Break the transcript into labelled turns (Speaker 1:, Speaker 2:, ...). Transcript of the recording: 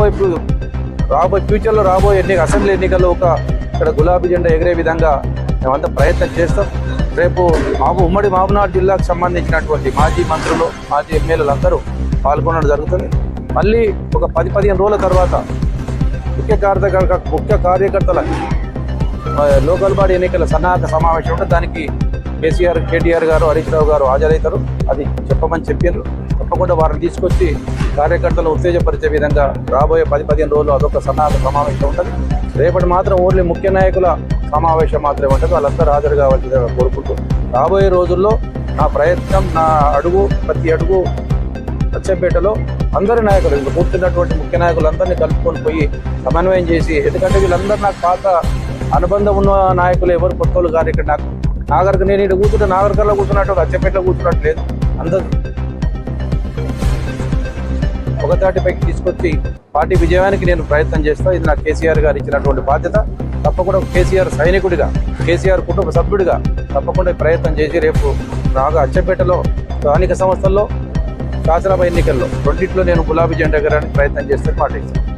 Speaker 1: ఇప్పుడు రాబోయే ఫ్యూచర్లో రాబోయే ఎన్ని అసెంబ్లీ ఎన్నికల్లో ఒక ఇక్కడ గులాబీ జెండా ఎగిరే విధంగా మేమంతా ప్రయత్నం చేస్తాం. రేపు మాకు ఉమ్మడి మహబూబ్నగర్ జిల్లాకు సంబంధించినటువంటి మాజీ మంత్రులు మాజీ ఎమ్మెల్యేలు అందరూ పాల్గొనడం జరుగుతుంది. మళ్ళీ ఒక పది పదిహేను రోజుల తర్వాత ముఖ్య కార్యకర్త ముఖ్య కార్యకర్తల లోకల్ బాడీ ఎన్నికల సన్నాహక సమావేశం ఉంటే దానికి కేసీఆర్ కేటీఆర్ గారు హరీష్ రావు గారు హాజరవుతారు. అది చెప్పమని చెప్పారు తప్పకుండా వారిని తీసుకొచ్చి కార్యకర్తలు ఉత్తేజపరిచే విధంగా రాబోయే పది పదిహేను రోజులు అదొక సన్నాహక సమావేశం ఉంటుంది. రేపటి మాత్రం ఓన్లీ ముఖ్య నాయకుల సమావేశం మాత్రమే ఉంటుంది. వాళ్ళందరూ హాజరు కావాల్సిందిగా కోరుకుంటూ రాబోయే రోజుల్లో నా ప్రయత్నం నా అడుగు ప్రతి అడుగు అచ్చంపేటలో అందరి నాయకులు ఇంకా కూర్చున్నటువంటి ముఖ్య నాయకులందరినీ కలుపుకొని పోయి సమన్వయం చేసి ఎందుకంటే వీళ్ళందరూ నాకు పాత అనుబంధం ఉన్న నాయకులు ఎవరు? కొత్తలు కాదు ఇక్కడ నాకు. నాగరిక నేను ఇక్కడ కూర్చుంటే నాగరికల్లో కూర్చున్నట్టు అచ్చంపేటలో కూర్చున్నట్టు లేదు. అందరు ఒక తాటిపైకి తీసుకొచ్చి పార్టీ విజయానికి నేను ప్రయత్నం చేస్తా. ఇది నా కేసీఆర్ గారు ఇచ్చినటువంటి బాధ్యత. తప్పకుండా కేసీఆర్ సైనికుడిగా కేసీఆర్ కుటుంబ సభ్యుడిగా తప్పకుండా ప్రయత్నం చేసి రేపు నాగ అచ్చపేటలో స్థానిక సంస్థల్లో శాసనసభ ఎన్నికల్లో రెండిట్లో నేను గులాబీ జెండా ఎగరడానికి ప్రయత్నం చేస్తే పాటిస్తాను